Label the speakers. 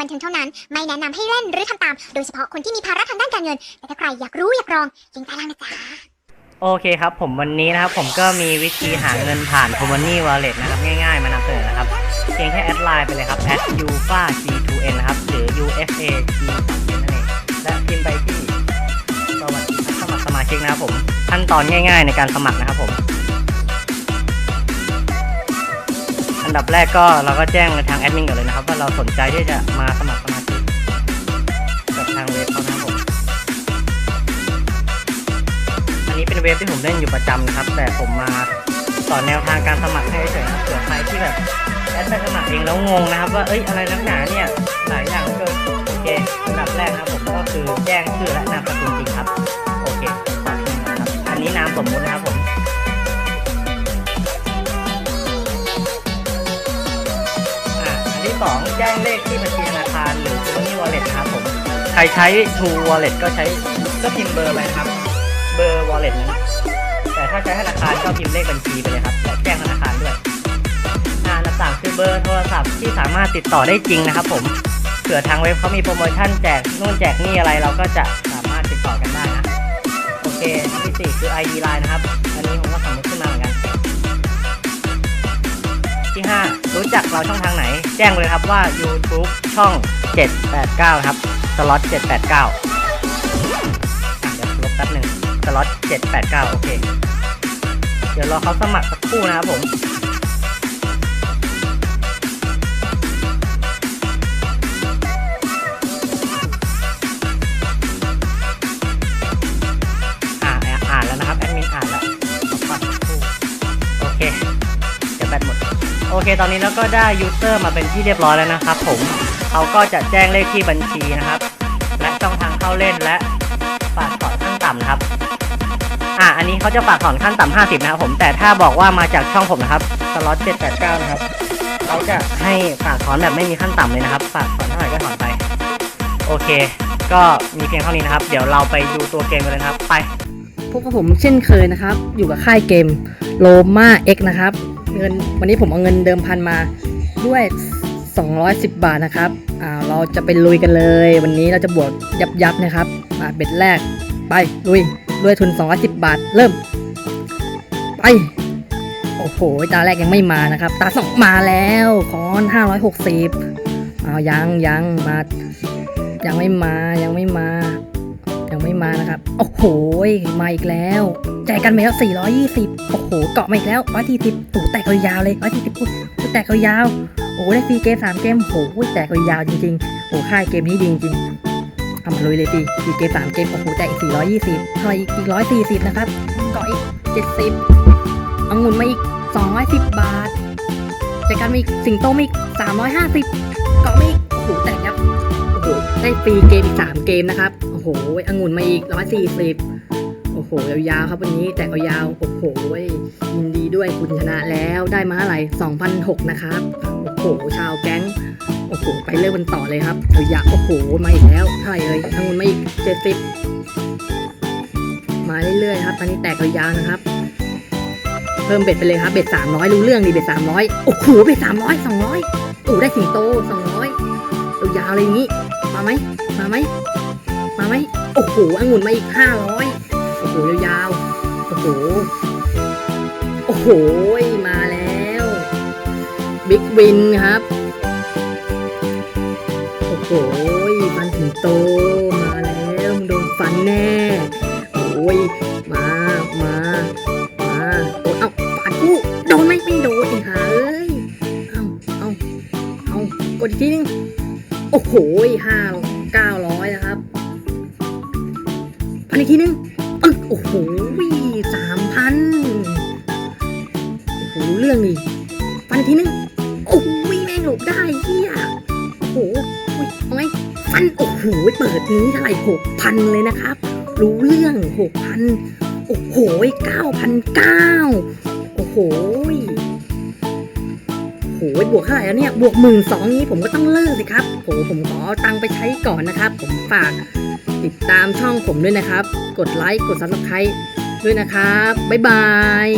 Speaker 1: บันเทิงเท่านั้น ไม่แนะนำให้เล่นหรือทำตาม โดยเฉพาะคนที่มีภาระทางด้านการเงิน แต่ถ้าใครอยากรู้อยากลองยิงใต้ล่างนะจ๊ะ
Speaker 2: โอเคครับ ผมวันนี้นะครับผมก็มีวิธีหาเงินผ่าน c o m m o n y Wallet นะครับง่ายๆมานำเสนอนะครับ เพียงแค่แอดไลน์ไปเลยครับ a @ufa g2n นะครับหรือ ufa g 2 n นั่นเองและพิมพ์ไปที่สวัสดีครับสมัครสมาชิกนะครับผมขั้นตอนง่าย ๆ ในการสมัครนะครับผม ดับแรกก็เราก็แจ้งทางแอดมินก่อนเลยนะครับว่าเราสนใจที่จะมาสมัครสมาชิกกับทางเว็บเขานะครับผมอันนี้เป็นเว็บที่ผมเล่นอยู่ประจำนะครับ แต่ผมมาสอนแนวทางการสมัครให้เฉยๆครับเผื่อใครที่แบบแอดไปสมัครเองแล้วงงนะครับ ว่าเอ้ยอะไรนักหนาเนี่ยหลายอย่างเกินโอเคอันดับแรกนะครับผมก็คือแจ้งชื่อและ 2 แจ้งเลขที่บัญชีธนาคารหรือ Money Wallet ครับผม ใครใช้ True Wallet ก็ใช้ก็พิมพ์เบอร์ไปครับ เบอร์ Wallet นะแต่ถ้าใช้ธนาคารก็พิมพ์เลขบัญชีไปเลยครับและแจ้งธนาคารด้วยอันดับสามคือเบอร์โทรศัพท์ที่สามารถติดต่อได้จริงนะครับผมเผื่อทางเว็บเขามีโปรโมชั่นแจกนู่นแจกนี่อะไรเราก็จะสามารถติดต่อกันได้นะ โอเคที่สี่คือ ID Line นะครับ อันนี้ผมก็สำนึก ที่ห้ารู้จักเราช่องทางไหน แจ้งเลยครับว่า YouTube ช่อง 789 ครับสล็อต789อะเดี๋ยวลบแป๊บหนึ่งสล็อตเจ็ดแปดเก้าโอเค เดี๋ยวรอเขาสมัครสักครู่นะครับผม โอเค ตอนนี้เราก็ได้ยูเซอร์มาเป็นที่เรียบร้อยแล้วนะครับ ผมเขาก็จะแจ้งเลขที่บัญชีนะครับ และช่องทางเข้าเล่นและฝากถอนขั้นต่ำนะครับ อ่า อันนี้เขาจะฝากถอนขั้นต่ำ50 นะครับผม แต่ถ้าบอกว่ามาจากช่องผมนะครับ สล็อต789 นะครับ เขาจะให้ฝากถอนแบบไม่มีขั้นต่ำเลยนะครับ ฝากถอนเท่าไหร่ก็ถอนไป โอเค ก็มีเพียงเท่านี้นะครับ เดี๋ยวเราไปดูตัวเกมกันเลยนะครับ ไป
Speaker 3: พบกับผมเช่นเคยนะครับ อยู่กับค่ายเกมโลมาเอ็กนะครับ เงินวันนี้ผมเอาเงินเดิมพันมาด้วย 210 บาทนะครับอ่าเราจะไปลุยกันเลย วันนี้เราจะบวกยับยับนะครับอ่าเบ็ดแรกไปลุยด้วยทุน 210 บาท เริ่ม ไปโอ้โหตาแรกยังไม่มานะครับ ตาสองมาแล้วคอน 560เอายังยังมายังไม่มายังไม่มา ยังไม่มานะครับ โอ้โห มาอีกแล้วแจกกันไปแล้ว420 โอ้โห เกาะมาอีกแล้ว140โอ้แตกยาวเลย140อุ้ยอุ้ยแตกยาว โอ้ได้ฟรีเกม3เกม โอ้แตกยาวจริงๆ โอ้ค่ายเกมนี้ดีจริงทำมาลุยเลยพี่ฟรีเกม3เกม โอ้โหแตกอีก420เท่าไรอีกอีก140 นะครับ เกาะอีก 70เอางุ่นมาอีก 210 บาทแจกกันมาอีก สิงโตมาอีก 350 เกาะมาอีก โอ้โห แตกยับ โอ้โห ได้ฟรีเกมอีก3เกมนะครับ โอ้โหองุ่นมาอีก140โอ้โหยาวๆครับวันนี้แต่ก็ยาวโอ้โหยินดีด้วยคุณชนะแล้วได้มาเท่าไหร่2,006นะครับโอ้โหชาวแก๊งโอ้โหไปเริ่มกันต่อเลยครับยาวโอ้โหมาอีกแล้วเท่าไหร่เอ่ยองุ่นมาอีก70มาเรื่อยๆครับตอนนี้แตกยาวนะครับเพิ่มเบ็ดไปเลยครับเบ็ด300รู้เรื่องดิเบ็ด300โอ้โหเบ็ด300 200โอ้ได้สิงโต200ยาวๆเลยอย่างนี้ มาไหมมาไหม มาไหมโอ้โหองุ่นมาอีกห้าร้อยโอ้โหยาวๆโอ้โหโอ้โหมาแล้วบิ๊กวินครับโอ้โหฟันถึงโตมาแล้วโดนฟันแน่โอ้ยมามามาโอ้เอ้าฟันกูโดนไหมไม่โดนอีหาเอ้ยเอ้าเอ้าเอ้ากดอีกทีนึงโอ้โหห้าเก้าร้อย นะครันอีกทีนึงอึ๊กโอ้โหสามพันโอ้โหเรื่องดิฟันอีกทีนึงโอ้โหแม่งหลบได้เฮียโอ้โหอุ๊ยเอาไงฟันโอ้โหเปิดนี้เท่าไหร่หกพันเลยนะครับ รู้เรื่องหกพันโอ้โหเก้าพันเก้าโอ้โห บวกเท่าไหร่แล้วเนี่ย บวกหมื่นสองนี้ผมก็ต้องเลิกสิครับโหผมขอเอาตังไปใช้ก่อนนะครับ ผมฝากติดตามช่องผมด้วยนะครับ กดไลค์ กดซับสไครต์ด้วยนะครับ บ๊ายบาย